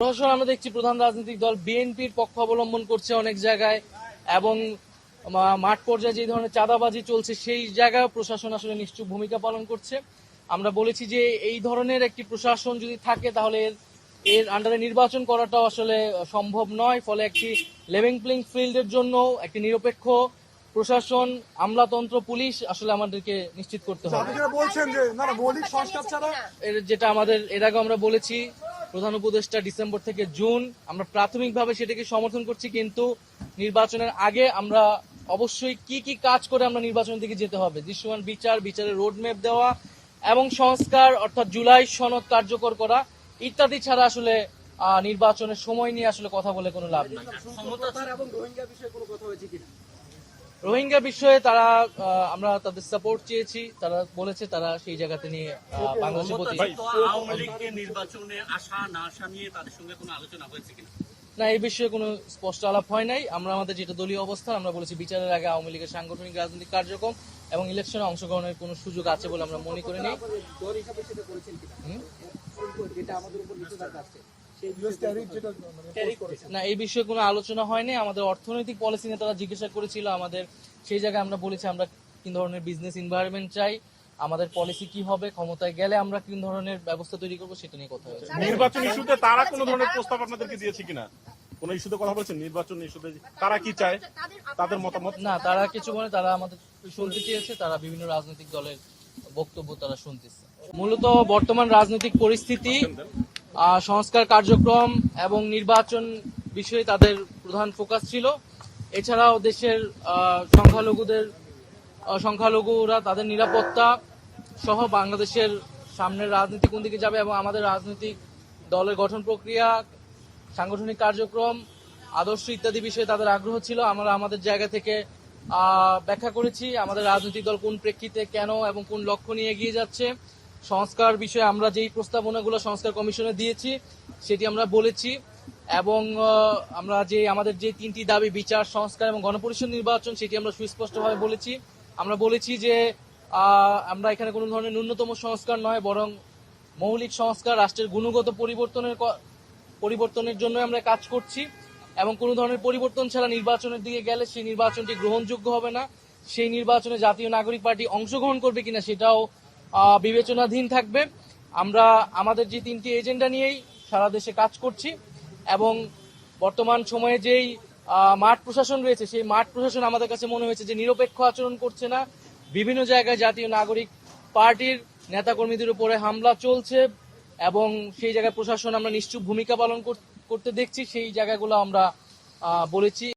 প্রশাসন আমরা দেখছি প্রধান রাজনৈতিক দল বিএনপির পক্ষ অবলম্বন করছে অনেক জায়গায় এবং মাঠ পর্যায়ে যে ধরনের চাঁদাবাজি চলছে সেই জায়গায় প্রশাসন আসলে নিশ্চুপ ভূমিকা পালন করছে। আমরা বলেছি যে এই ধরনের একটি প্রশাসন যদি থাকে তাহলে এর আন্ডারে নির্বাচন করাটাও আসলে সম্ভব নয়। ফলে একটি লেভিং প্লেইং ফিল্ডের জন্য একটি নিরপেক্ষ প্রশাসন আমলাতন্ত্র পুলিশ আসলে আমাদেরকে নিশ্চিত করতে হবে। যেটা আমাদের এর আগে আমরা বলেছি প্রধান উপদেষ্টা ডিসেম্বর থেকে জুন। আমরা প্রাথমিকভাবে সেটাকে সমর্থন করছি, কিন্তু নির্বাচনের আগে আমরা অবশ্যই কি কি কাজ করে আমরা নির্বাচনের দিকে যেতে হবে? দৃশ্যমান বিচার, বিচারের রোডম্যাপ দেওয়া এবং সংস্কার, অর্থাৎ জুলাই সনদ কার্যকর করা ইত্যাদি ছাড়া আসলে নির্বাচনের সময় নিয়ে আসলে কথা বলে কোনো লাভ নেই। রোহিঙ্গা বিষয়ে তারা আমরা তাদের সাপোর্ট চেয়েছি। তারা বলেছে তারা সেই জায়গাতে নিয়ে বাংলাদেশের প্রতি আওয়ামী লীগকে নির্বাচনে আসা না আসা নিয়ে তাদের সঙ্গে কোনো আলোচনা হয়েছে কিনা? না এই বিষয়ে কোনো স্পষ্ট আলাপ হয় নাই। আমরা আমাদের যেটা দলীয় অবস্থান আমরা বলেছি বিচারের আগে আওয়ামী লীগের সাংগঠনিক রাজনৈতিক কার্যক্রম এবং ইলেকশনে অংশগ্রহণের কোনো সুযোগ আছে বলে আমরা মনে করি নি করেছে। না এই বিষয়ে কোনো আলোচনা হয়নি। আমাদের অর্থনৈতিক পলিসি নিয়ে তারা জিজ্ঞাসা করেছিল। আমাদের সেই জায়গায় আমরা বলেছি আমরা কি ধরনের বিজনেস এনভায়রনমেন্ট চাই। আমাদের পলিসি কি হবে ক্ষমতায় গেলে আমরা কি ধরনের ব্যবস্থা তৈরি করব সেটা নিয়ে কথা হয়েছে। নির্বাচন ইস্যুতে তারা কোনো ধরনের প্রস্তাব আপনাদেরকে দিয়েছে কিনা? কোন ইস্যুতে কথা বলছেন? নির্বাচন ইস্যুতে তারা কি চায়? তাদের মতামত? না তারা কিছু বলে তারা আমাদের শুনতে চেয়েছে। তারা বিভিন্ন রাজনৈতিক দলের বক্তব্য তারা শুনতেছে। মূলত বর্তমান রাজনৈতিক পরিস্থিতি সংস্কার কার্যক্রম এবং নির্বাচন বিষয়ে তাদের প্রধান ফোকাস ছিল। এছাড়াও দেশের সংখ্যালঘুদের সংখ্যালঘুরা তাদের নিরাপত্তা সহ বাংলাদেশের সামনের রাজনীতি কোন দিকে যাবে এবং আমাদের রাজনৈতিক দলের গঠন প্রক্রিয়া, সাংগঠনিক কার্যক্রম, আদর্শ ইত্যাদি বিষয়ে তাদের আগ্রহ ছিল। আমরা আমাদের জায়গা থেকে ব্যাখ্যা করেছি আমাদের রাজনৈতিক দল কোন প্রেক্ষিতে কেন এবং কোন লক্ষ্য নিয়ে এগিয়ে যাচ্ছে। সংস্কার বিষয়ে আমরা যেই প্রস্তাবনাগুলো সংস্কার কমিশনে দিয়েছি, সেটি আমরা বলেছি এবং আমরা যে আমাদের যে তিনটি দাবি, বিচার, সংস্কার এবং গণপরিষদ নির্বাচন, সেটি আমরা সুস্পষ্টভাবে বলেছি। আমরা বলেছি যে আমরা এখানে কোনো ধরনের ন্যূনতম সংস্কার নয়, বরং মৌলিক সংস্কার, রাষ্ট্রের গুণগত পরিবর্তনের পরিবর্তনের জন্য আমরা কাজ করছি এবং কোনো ধরনের পরিবর্তন ছাড়া নির্বাচনের দিকে গেলে সেই নির্বাচনটি গ্রহণযোগ্য হবে না। সেই নির্বাচনে জাতীয় নাগরিক পার্টি অংশগ্রহণ করবে কিনা সেটাও বিবেচনাধীন থাকবে। আমরা আমাদের যে তিনটি এজেন্ডা নিয়েই সারা দেশে কাজ করছি এবং বর্তমান সময়ে যেই মাঠ প্রশাসন রয়েছে, সেই মাঠ প্রশাসন আমাদের কাছে মনে হয়েছে যে নিরপেক্ষ আচরণ করছে না। বিভিন্ন জায়গায় জাতীয় নাগরিক পার্টির নেতাকর্মীদের উপরে হামলা চলছে এবং সেই জায়গায় প্রশাসন আমরা নিশ্চুপ ভূমিকা পালন করতে দেখছি। সেই জায়গাগুলো আমরা বলেছি।